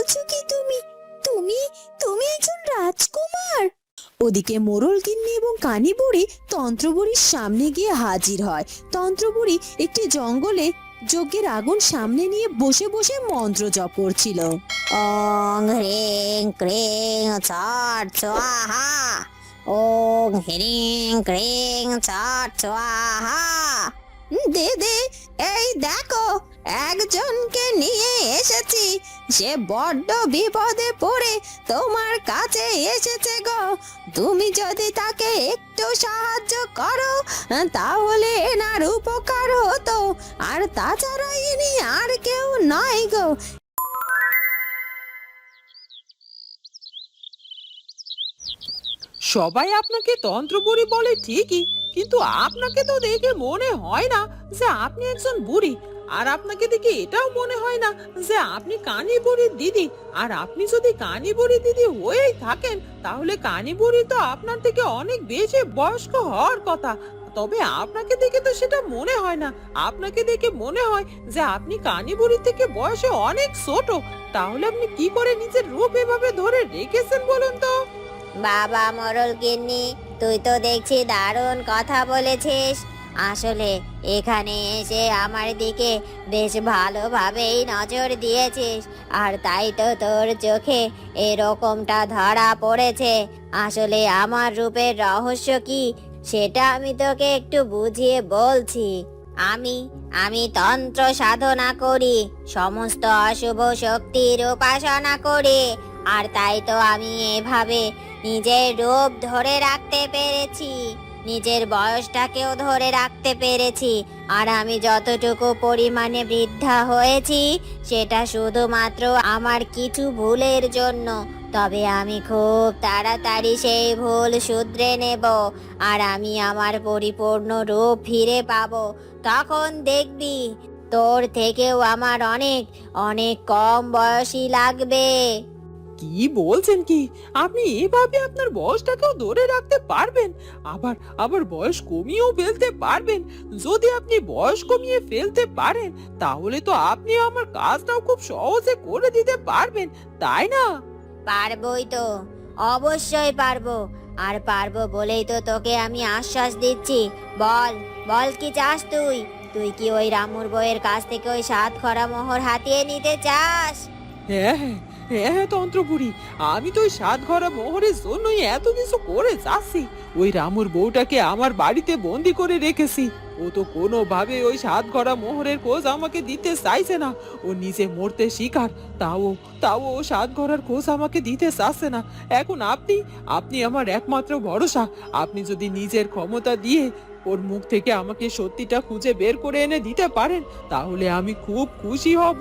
বলছো কি তুমি? তুমি তুমি একজন রাজকুমার। ওদিকে মোরল গিন্নি এবং কানি বুড়ি তন্ত্রবুড়ির সামনে গিয়ে হাজির হয়। তন্ত্রবুড়ি একটি জঙ্গলে যজ্ঞের আগুন সামনে নিয়ে বসে বসে মন্ত্র জপ করছিল। ওং হ্রিং ক্রিং চট স্বাহা ওং হ্রিং ক্রিং চট স্বাহা দে দে এই দেখো একজনকে নিয়ে এসেছি। সে বড্ড বিপদে পড়ে তোমার কাছে এসেছে গো। তুমি যদি তাকে একটু সাহায্য করো, তাহলে এনার উপকার হতো। আর তাছাড়া ইনি আর কেউ নয় গো। সবাই আপনাকে তন্ত্রপুরী বলে ঠিকই, কিন্তু আপনাকে তো দেখে মনে হয় না যে আপনি একজন বুড়ি। আর আপনাকে দেখে, এটাও মনে হয় না যে আপনি কানি বুড়ির দিদি। আর আপনি যদি কানি বুড়ি দিদি হয়েই থাকেন, তাহলে কানি বুড়ি তো আপনার থেকে অনেক বেশি বয়স্ক হওয়ার কথা। তবে আপনাকে দেখে তো সেটা মনে হয় না। আপনাকে দেখে মনে হয় যে আপনি কানি বুড়ির থেকে বয়সে অনেক ছোট। তাহলে আপনি কি করে নিজের রূপ এভাবে ধরে রেখেছেন বলুন তো? বাবা মরল গিন্নি, তুই তো দেখছি দারুণ কথা বলেছিস। আসলে এখানে এসে আমার দিকে বেশ ভালোভাবেই নজর দিয়েছিস। আর তাই তো তোর চোখে এরকমটা ধরা পড়েছে। আসলে আমার রূপের রহস্য কি, সেটা আমি তোকে একটু বুঝিয়ে বলছি। আমি আমি তন্ত্র সাধনা করি, সমস্ত অশুভ শক্তির উপাসনা করি। আর তাই তো আমি এভাবে নিজের রূপ ধরে রাখতে পেরেছি। নিজের বয়সটাকেও ধরে রাখতে পেরেছি। আর আমি যতটুকু পরিমাণে বৃদ্ধা হয়েছি, সেটা শুধুমাত্র আমার কিছু ভুলের জন্য। তবে আমি খুব তাড়াতাড়ি সেই ভুল শুধরে নেব, আর আমি আমার পরিপূর্ণ রূপ ফিরে পাব। তখন দেখবি, তোর থেকেও আমার অনেক অনেক কম বয়সী লাগবে। কি বলছেন কি? আপনি এভাবে আপনার বয়সটাকেও ধরে রাখতে পারবেন আবার আবার বয়স কমিয়েও ফেলতে পারবেন। যদি আপনি বয়স কমিয়ে ফেলতে পারেন তাহলে তো আপনি আমার কাজটাও খুব সহজে করে দিতে পারবেন তাই না? পারবই তো অবশ্যই পারব। আর পারব বলেই তো তোকে আমি আশ্বাস দিচ্ছি। বল বল কি চাস তুই? তুই কি ওই রামুর বইয়ের কাছ থেকে ওই সাত খরা মোহর হাতিয়ে নিতে চাস? হ্যাঁ হ্যাঁ হ্যাঁ হ্যাঁ তন্ত্রপুরী। আমি তো ওই সাত ঘরা মোহরের জন্যই এত কিছু করে যাচ্ছি। ওই রামুর বউটাকে আমার বাড়িতে বন্দি করে রেখেছি। ও তো কোনোভাবে ওই সাত ঘরা মোহরের খোঁজ আমাকে দিতে চাইছে না। ও নিজে মরতে শিকার, তাও তাও ও সাত ঘরার খোঁজ আমাকে দিতে চাচ্ছে না। এখন আপনি আপনি আমার একমাত্র ভরসা। আপনি যদি নিজের ক্ষমতা দিয়ে ওর মুখ থেকে আমাকে সত্যিটা খুঁজে বের করে এনে দিতে পারেন, তাহলে আমি খুব খুশি হব।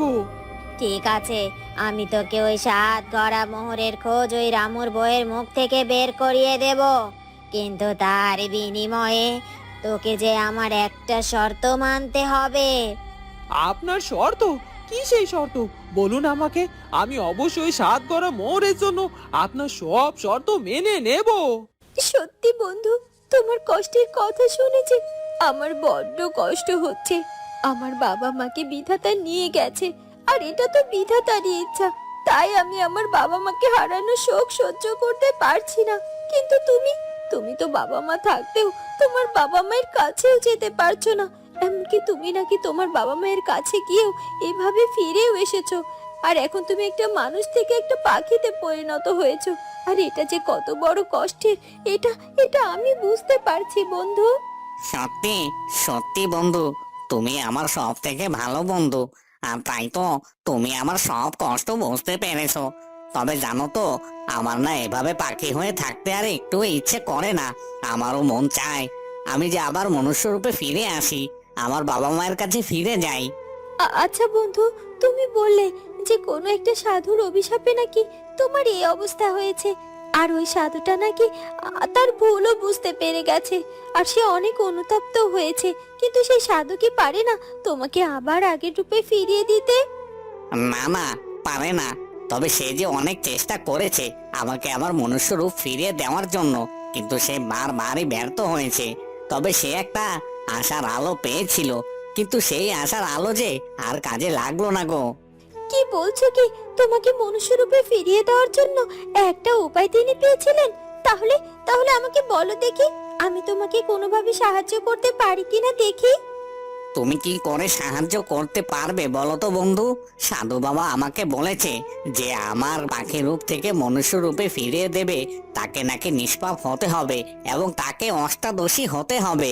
ঠিক আছে আমি তোকে ওই সাত গড়া মোহরের খোঁজ ওই রামুর বইয়ের মুখ থেকে বের করিয়ে দেব। কিন্তু তার বিনিময়ে তোকে যে আমার একটা শর্ত মানতে হবে। আপনার শর্ত? কি সেই শর্ত? বলুন আমাকে আমি অবশ্যই সাত গড়া মোহরের জন্য আপনার সব শর্ত মেনে নেব। সত্যি বন্ধু তোমার কষ্টের কথা শুনেছি। আমার বড্ড কষ্ট হচ্ছে। আমার বাবা মাকে বিধাতা নিয়ে গেছে। আর এটা তো বিধাতারই ইচ্ছা। তাই আমি আমার বাবা মাকে হারানো শোক সহ্য করতে পারছি না। কিন্তু তুমি তুমি তো বাবা মা থাকতেও তোমার বাবা মায়ের কাছেও যেতে পারছ না। এমনকি তুমি নাকি তোমার বাবা মায়ের কাছে গিয়েও এভাবে ফিরেও এসেছ। আর এখন তুমি একটা মানুষ থেকে একটা পাখিতে পরিণত হয়েছো। আর এটা যে কত বড় কষ্টের, এটা এটা আমি বুঝতে পারছি, বন্ধু। সত্যি সত্যি বন্ধু, তুমি আমার সব থেকে ভালো বন্ধু। আর তাই তো, তুমি আমার সব কষ্ট বুঝতে পেরেছ। তবে জানো তো, আমার না এভাবে পাখি হয়ে থাকতে আর একটু ইচ্ছে করে না, আমারও মন চায়। আমি যে আবার মনুষ্য রূপে ফিরে আসি, আমার বাবা মায়ের কাছে ফিরে যাই। আচ্ছা বন্ধু, তুমি বললে যে কোনো একটা সাধুর অভিশাপে নাকি তোমার এই অবস্থা হয়েছে। আর ওই সাধুটা নাকি তার ভুলও বুঝতে পেরে গেছে। আর সে অনেক অনুতপ্ত হয়েছে, কিন্তু সেই সাধু কি পারে না তোমাকে আবার আগের রূপে ফিরিয়ে দিতে? না না, পারে না। তবে সে যে অনেক চেষ্টা করেছে আমাকে আমার মনুষ্য রূপ ফিরিয়ে দেওয়ার জন্য, কিন্তু সে বারবারই ব্যর্থ হয়েছে। তবে সে একটা আশার আলো পেয়েছিল, কিন্তু সেই আশার আলো যে আর কাজে লাগল না গো। কি বলছো কি? তোমাকে মনুষ্যরূপে ফিরিয়ে দেওয়ার জন্য একটা উপায় তিনি পেয়েছিলেন। তাহলে তাহলে আমাকে বলো দেখি আমি তোমাকে কোনোভাবে সাহায্য করতে পারি কিনা দেখি। তুমি কি করে সাহায্য করতে পারবে বলো তো বন্ধু? সাধু বাবা আমাকে বলেছে যে আমার পাখি রূপ থেকে মনুষ্য রূপে ফিরিয়ে দেবে তাকে নাকি নিষ্পাপ হতে হবে এবং তাকে অষ্টাদশী হতে হবে।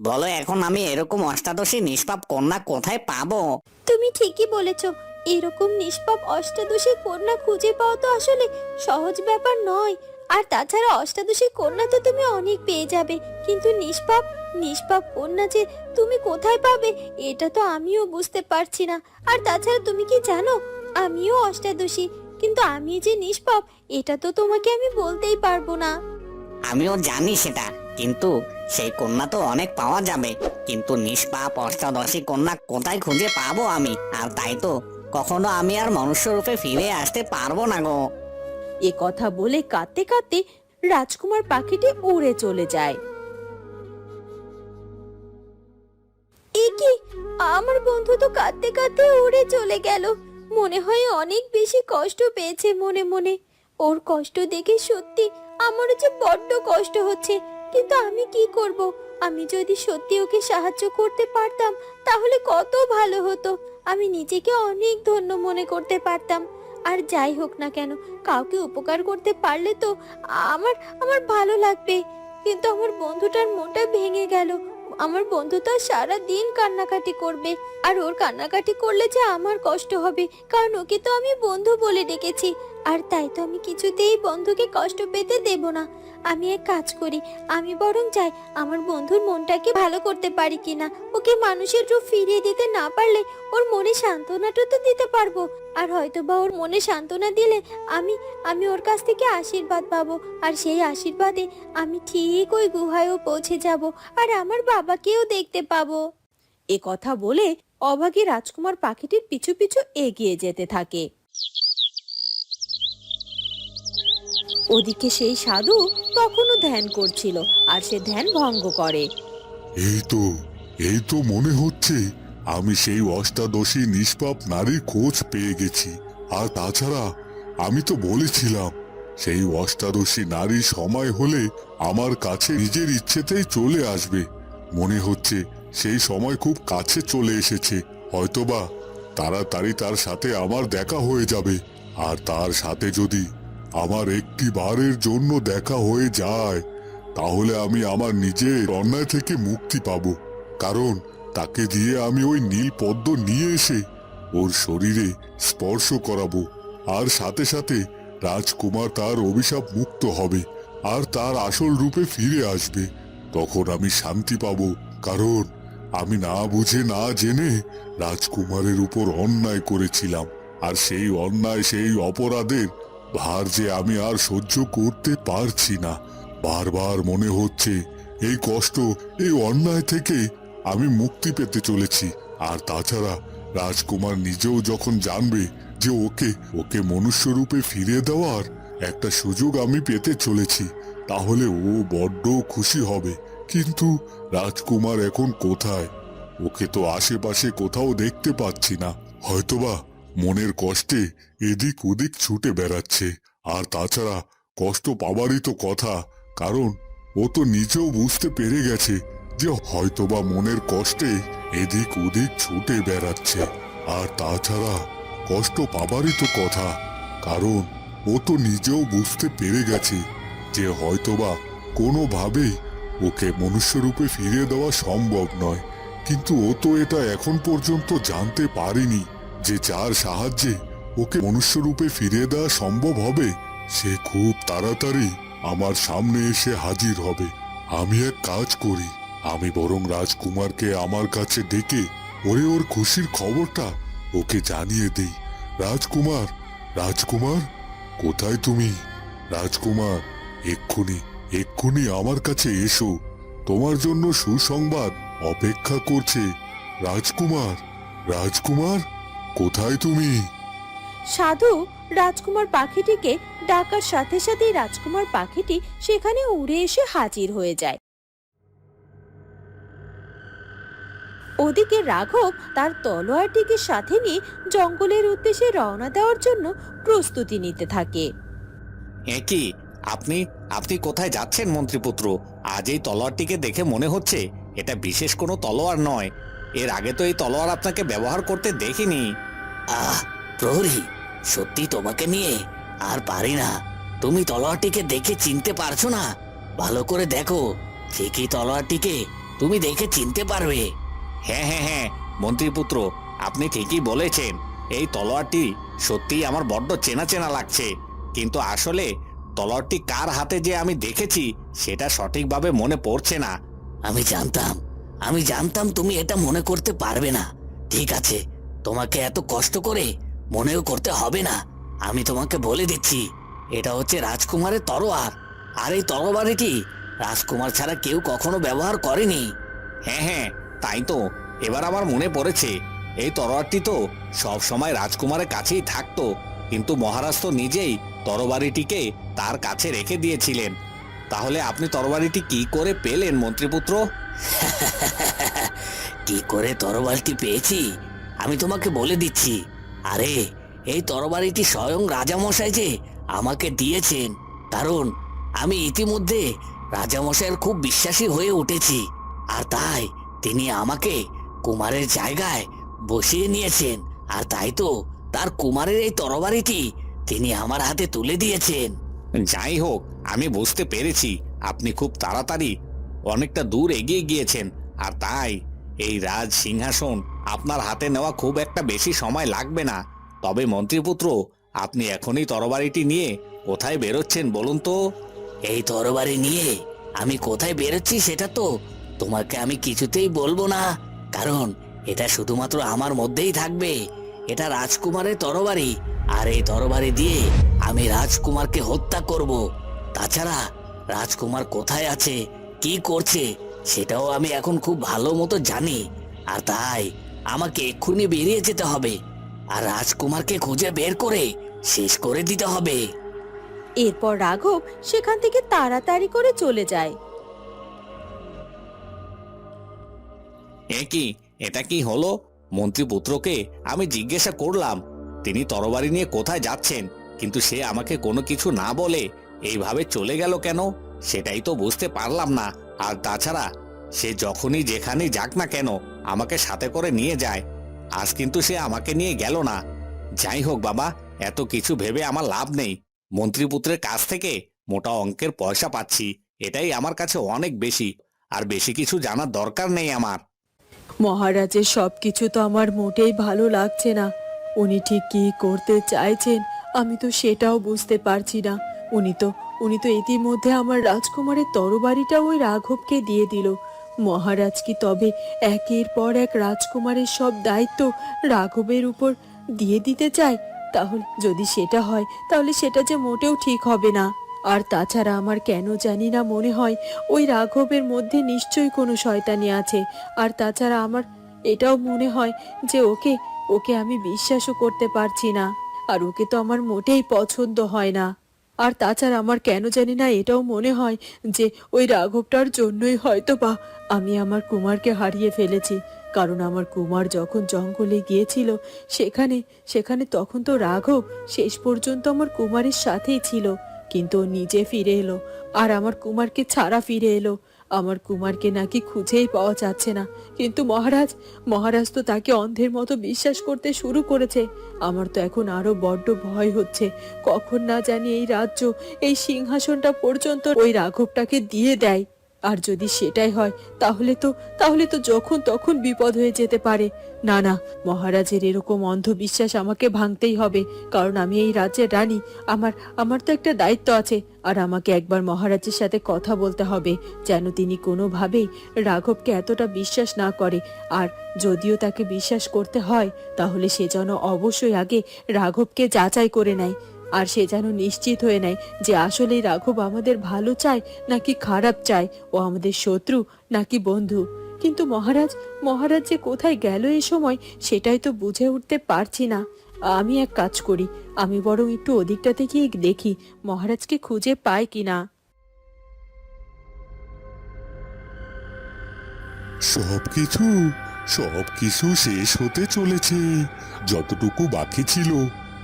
বলো এখন আমি এরকম অষ্টাদশী নিষ্পাপ কন্যা কোথায় পাবো? তুমি ঠিকই বলেছ এরকম নিষ্পাপ অষ্টাদশী কন্যা খুঁজে পাওয়া তো আসলে সহজ ব্যাপার নয়। আর তাছাড়া অষ্টাদশী কন্যা তো তুমি অনেক পেয়ে যাবে। কিন্তু নিষ্পাপ নিষ্পাপ কন্যা যে তুমি কোথায় পাবে, এটা তো আমিও বুঝতে পারছি না। আর তাছাড়া তুমি কি জানো, আমিও অষ্টাদশী। কিন্তু আমি যে নিষ্পাপ, এটা তো তোমাকে আমি বলতেই পারব না। আমিও জানি সেটা। কিন্তু সেই কন্যা তো অনেক পাওয়া যাবে। কিন্তু নিষ্পাপ অষ্টাদশী কন্যা কোথায় খুঁজে পাবো আমি? আর তাই তো কখনো আমি আর মনুষ্য রূপে ফিরে আসতে পারব না গো। এ কথা বলে কাঁদতে কাঁদতে রাজকুমার পাখিটি উড়ে চলে যায়। কি? আমার বন্ধু তো কাঁদতে কাঁদতে উড়ে চলে গেল। মনে হয় অনেক বেশি কষ্ট পেয়েছে মনে মনে। ওর কষ্ট দেখে সত্যি আমারও যে বড্ড কষ্ট হচ্ছে। কিন্তু আমি কি করব? আমি যদি সত্যি ওকে সাহায্য করতে পারতাম, তাহলে কত ভালো হতো। আমি নিজেকে অনেক ধন্য মনে করতে পারতাম। আর যাই হোক না কেন, কাউকে উপকার করতে পারলে তো আমার আমার ভালো লাগবে। কিন্তু আমার বন্ধুটার মনটা ভেঙে গেল। আমার বন্ধু তো সারা দিন কান্নাকাটি করবে। আর ওর কান্নাকাটি করলে যে আমার কষ্ট হবে, কারণ ওকে তো আমি বন্ধু বলে ডেকেছি। আর তাই তো আমি কিছুতেই বন্ধুকে কষ্ট পেতে দেব না। আমি এক কাজ করি, আমি বরং যাই আমার বন্ধুর মনটাকে ভালো করতে পারি কিনা। ওকে মানুষের রূপ ফিরিয়ে দিতে না পারলে ওর মনে সান্ত্বনাটা তো দিতে পারব। আর হয়তো বা ওর মনে সান্ত্বনা দিলে আমি আমি ওর কাছ থেকে আশীর্বাদ পাবো। আর সেই আশীর্বাদে আমি ঠিক ওই গুহায়ও পৌঁছে যাব আর আমার বাবাকেও দেখতে পাবো। এ কথা বলে অভাগী রাজকুমার পাখিটির পিছু পিছু এগিয়ে যেতে থাকে। ওদিকে সেই সাধু তখনও ধ্যান করছিল আর সে ধ্যান ভঙ্গ করে। এই তো এই তো মনে হচ্ছে আমি সেই অষ্টাদশী নিষ্পাপ নারীর খোঁজ পেয়ে গেছি। আর তাছাড়া আমি তো বলেছিলাম, সেই অষ্টাদশী নারী সময় হলে আমার কাছে নিজের ইচ্ছেতেই চলে আসবে। মনে হচ্ছে সেই সময় খুব কাছে চলে এসেছে, হয়তোবা তাড়াতাড়ি তার সাথে আমার দেখা হয়ে যাবে। আর তার সাথে যদি আমার একটি বারের জন্য দেখা হয়ে যায়, তাহলে আমি আমার নিজের অন্যায় থেকে মুক্তি পাব। কারণ তাকে দিয়ে আমি ওই নীল পদ্ম নিয়ে এসে ওর শরীরে স্পর্শ করাবো। আর সাথে সাথে রাজকুমার তার অভিশাপ মুক্ত হবে আর তার আসল রূপে ফিরে আসবে। তখন আমি শান্তি পাব। কারণ আমি না বুঝে না জেনে রাজকুমারের উপর অন্যায় করেছিলাম। আর সেই অন্যায়, সেই অপরাধের ভার যে আমি আর সহ্য করতে পারছি না। বারবার মনে হচ্ছে এই কষ্ট, এই অন্যায় থেকে আমি মুক্তি পেতে চলেছি। আর তাছাড়া রাজকুমার নিজেও যখন জানবে যে ওকে ওকে মনুষ্য রূপে ফিরিয়ে দেওয়ার একটা সুযোগ আমি পেতে চলেছি, তাহলে ও বড্ড খুশি হবে। কিন্তু রাজকুমার এখন কোথায়? ওকে তো আশেপাশে কোথাও দেখতে পাচ্ছি না। হয়তোবা মনের কষ্টে এদিক ওদিক ছুটে বেড়াচ্ছে। আর তাছাড়া কষ্ট পাবারই তো কথা, কারণ ও তো নিজেও বুঝতে পেরে গেছে যে হয়তোবা মনের কষ্টে এদিক ওদিক ছুটে বেড়াচ্ছে। আর তাছাড়া কষ্ট পাবারই তো কথা, কারণ ও তো নিজেও বুঝতে পেরে গেছে যে হয়তোবা কোনোভাবেই ওকে মনুষ্যরূপে ফিরিয়ে দেওয়া সম্ভব নয়। কিন্তু ও তো এটা এখন পর্যন্ত জানতে পারেনি। যে যার সাহায্যে ওকে মনুষ্যরূপে ফিরিয়ে দেওয়া সম্ভব হবে, সে খুব তাড়াতাড়ি আমার সামনে এসে হাজির হবে। আমি এক কাজ করি। আমি বরং রাজকুমারকে আমার কাছে ডেকে ওরে ওর খুশির খবরটা ওকে জানিয়ে দেই। রাজকুমার রাজকুমার, কোথায় তুমি? রাজকুমার, এক্ষুনি এক্ষুনি আমার কাছে এসো। তোমার জন্য সুসংবাদ অপেক্ষা করছে। রাজকুমার রাজকুমার কোথায় তুমি? সাধু রাজকুমার পাখিটিকে ডাকার সাথে সাথেই রাজকুমার পাখিটি সেখানে উড়ে এসে হাজির হয়ে যায়। ওদিকে রাঘব তার তলোয়ারটিকে সাথে নিয়ে জঙ্গলের উদ্দেশ্যে রওনা দেওয়ার জন্য প্রস্তুতি নিতে থাকে। একই আপনি আপনি কোথায় যাচ্ছেন মন্ত্রীপুত্র? আজ এই তলোয়ারটিকে দেখে মনে হচ্ছে এটা বিশেষ কোনো তলোয়ার নয়। এর আগে তো এই তলোয়ার আপনাকে ব্যবহার করতে দেখিনি। আহ প্রহরী সত্যি তোমাকে নিয়ে আর পারি না। তুমি তলোয়ারটিকে দেখে চিনতে পারছ না? ভালো করে দেখো ঠিকই তলোয়ারটিকে তুমি দেখে চিনতে পারবে। হ্যাঁ হ্যাঁ হ্যাঁ মন্ত্রীপুত্র আপনি ঠিকই বলেছেন। এই তলোয়ারটি সত্যিই আমার বড্ড চেনা চেনা লাগছে। কিন্তু আসলে তলোয়ারটি কার হাতে যে আমি দেখেছি সেটা সঠিকভাবে মনে পড়ছে না। আমি জানতাম আমি জানতাম তুমি এটা মনে করতে পারবে না। ঠিক আছে, তোমাকে এত কষ্ট করে মনেও করতে হবে না। আমি তোমাকে বলে দিচ্ছি, এটা হচ্ছে রাজকুমারের তরোয়ার। আর এই তরবারিটি রাজকুমার ছাড়া কেউ কখনো ব্যবহার করেনি। হ্যাঁ হ্যাঁ তাই তো। এবার আমার মনে পড়েছে, এই তরোয়ারটি তো সব সময় রাজকুমারের কাছেই থাকতো। কিন্তু মহারাজ তো নিজেই তরবারিটিকে তার কাছে রেখে দিয়েছিলেন। তাহলে আপনি তরবারিটি কি করে পেলেন, মন্ত্রীপুত্র? কি করে তরবারিটি পেয়েছি? আমি তোমাকে বলে দিচ্ছি। আরে, এই তরবারিটি স্বয়ং রাজামশাই যে আমাকে দিয়েছেন। কারণ আমি ইতিমধ্যে রাজামশাইয়ের খুব বিশ্বাসী হয়ে উঠেছি। আর তাই তিনি আমাকে কুমারের জায়গায় বসিয়ে নিয়েছেন। আর তাই তো তার কুমারের এই তরবারিটি তিনি আমার হাতে তুলে দিয়েছেন। যাই হোক, আমি বুঝতে পেরেছি। আপনি খুব তাড়াতাড়ি অনেকটা দূর এগিয়ে গিয়েছেন। আর তাই, এই রাজ সিংহাসন আপনার হাতে নেওয়া খুব একটা বেশি সময় লাগবে না। তবে মন্ত্রীপুত্র, আপনি এখনই তরবারিটি নিয়ে কোথায় বেরোচ্ছেন বলুন তো? এই তরবারি নিয়ে আমি কোথায় বেরোচ্ছি সেটা তো তোমাকে আমি কিছুতেই বলব না। কারণ এটা শুধুমাত্র আমার মধ্যেই থাকবে। এটা রাজকুমারের তরবারি। আর এই তরবারি দিয়ে আমি রাজকুমারকে হত্যা করব। তাছাড়া রাজকুমার কোথায় আছে কি করছে? সেটাও আমি এখন খুব ভালো মতো জানি। আর তাই আমাকে এক্ষুনি বেরিয়ে যেতে হবে। আর রাজকুমারকে খুঁজে বের করে শেষ করে দিতে হবে। এরপর রাঘব সেখান থেকে তাড়াতাড়ি করে চলে যায়। এ কি? এটা কি হলো? মন্ত্রীপুত্রকে আমি জিজ্ঞাসা করলাম। তিনি তরবারি নিয়ে কোথায় যাচ্ছেন? কিন্তু সে আমাকে কোনো কিছু না বলে এইভাবে চলে গেল কেন? সেটাই তো বুঝতে পারলাম না। আর তাছাড়া, সে যখনই যেখানেই যাক না কেন, আমাকে সাথে করে নিয়ে যায়। আজ কিন্তু সে আমাকে নিয়ে গেল না। যাই হোক বাবা, এত কিছু ভেবে আমার লাভ নেই। মন্ত্রীপুত্রের কাছ থেকে মোটা অঙ্কের পয়সা পাচ্ছি, এটাই আমার কাছে অনেক বেশি। আর বেশি কিছু জানার দরকার নেই আমার। মহারাজের সব কিছু তো আমার মোটেই ভালো লাগছে না। উনি ঠিক কি করতে চাইছেন, আমি তো সেটাও বুঝতে পারছি না। উনি তো উনি তো ইতিমধ্যে আমার রাজকুমারের তরবারিটা ওই রাঘবকে দিয়ে দিল। মহারাজ কি তবে একের পর এক রাজকুমারের সব দায়িত্ব রাঘবের উপর দিয়ে দিতে চায়? তাহলে যদি সেটা হয়, তাহলে সেটা যে মোটেও ঠিক হবে না। আর তাছাড়া আমার কেন জানি না মনে হয় ওই রাঘবের মধ্যে নিশ্চয়ই কোনো শয়তানি আছে। আর তাছাড়া আমার এটাও মনে হয় যে ওকে ওকে আমি বিশ্বাসও করতে পারছি না। আর ওকে তো আমার মোটেই পছন্দ হয় না। আর তাছাড়া আমার কেন জানি না এটাও মনে হয় যে ওই রাঘবটার জন্যই হয়তো বা আমি আমার কুমারকে হারিয়ে ফেলেছি। কারণ আমার কুমার যখন জঙ্গলে গিয়েছিল, সেখানে সেখানে তখন তো রাঘব শেষ পর্যন্ত আমার কুমারের সাথেই ছিল। কিন্তু নিজে ফিরে এলো, আর আমার কুমারকে ছাড়া ফিরে এলো। আমার কুমারকে নাকি খুঁজেই পাওয়া যাচ্ছে না। কিন্তু মহারাজ মহারাজ তো তাকে অন্ধের মতো বিশ্বাস করতে শুরু করেছে। আমার তো এখন আরও বড্ড ভয় হচ্ছে। কখন না জানি এই রাজ্য, এই সিংহাসনটা পর্যন্ত ওই রাঘবটাকে দিয়ে দেয়। আর যদি সেটাই হয়, তাহলে তো তাহলে তো যখন তখন বিপদ হয়ে যেতে পারে। না না, মহারাজের এরকম অন্ধবিশ্বাস আমাকে ভাঙতেই হবে, কারণ আমি এই রাজ্যের রানী। আমার আমার তো একটা দায়িত্ব আছে, আর আমাকে একবার মহারাজের সাথে কথা বলতে হবে, যেন তিনি কোনোভাবেই রাঘবকে এতটা বিশ্বাস না করে। আর যদিও তাকে বিশ্বাস করতে হয়, তাহলে সে যেন অবশ্যই আগে রাঘবকে যাচাই করে নেয়। আর সে যেন নিশ্চিত হয়ে নেয় যে আসলেই রাঘব আমাদের ভালো চায় নাকি খারাপ চায়। ও আমাদের শত্রু নাকি বন্ধু। কিন্তু মহারাজ মহারাজ যে কোথায় গেল এ সময় সেটাই তো বুঝে উঠতে পারছি না। আমি এক কাজ করি, আমি বরং একটু ওদিকটাতে গিয়ে দেখি মহারাজকে খুঁজে পাই কিনা। সবকিছু সব কিছু শেষ হতে চলেছে। যতটুকু বাকি ছিল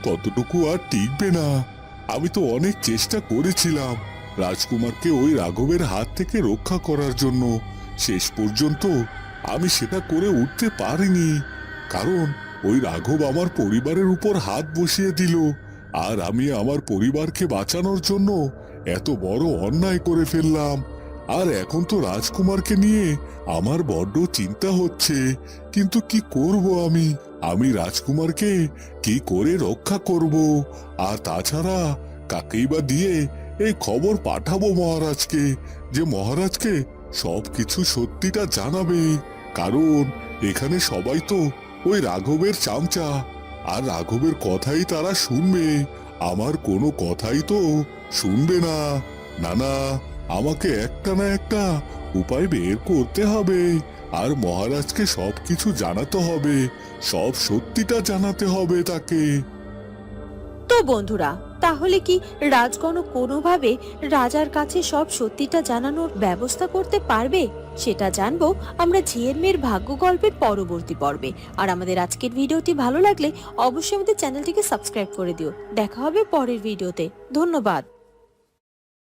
ততটুকু আর টিকবে না। আমি তো অনেক চেষ্টা করেছিলাম রাজকুমারকে ওই রাঘবের হাত থেকে রক্ষা করার জন্য। শেষ পর্যন্ত আমি সেটা করে উঠতে পারিনি। কারণ ওই রাঘব আমার পরিবারের উপর হাত বসিয়ে দিল আর আমি আমার পরিবারকে বাঁচানোর জন্য এত বড় অন্যায় করে ফেললাম। আর এখন তো রাজকুমারকে নিয়ে আমার বড্ড চিন্তা হচ্ছে। কিন্তু কি করব আমি? আমি রাজকুমারকে কি করে রক্ষা করব? আর তাছাড়া কাকেই বা দিয়ে এই খবর পাঠাবো মহারাজকে? যে মহারাজকে সবকিছু সত্যিটা জানাবে। কারণ এখানে সবাই তো ওই রাঘবের চামচা। আর রাঘবের কথাই তারা শুনবে। আমার কোনো কথাই তো শুনবে না। না না আমাকে একটা না একটা উপায় বের করতে হবে। আর মহারাজকে সবকিছু জানাতে হবে। সব সত্যিটা জানাতে হবে তাকে। তো বন্ধুরা, তাহলে কি রাজগণ কোনোভাবে রাজার কাছে সব সত্যিটা জানানোর ব্যবস্থা করতে পারবে? সেটা জানব আমরা ঝিয়ের মেয়ের ভাগ্য গল্পের পরবর্তী পর্বে। আর আমাদের আজকের ভিডিওটি ভালো লাগলে অবশ্যই আমাদের চ্যানেলটিকে সাবস্ক্রাইব করে দিও। দেখা হবে পরের ভিডিওতে। ধন্যবাদ।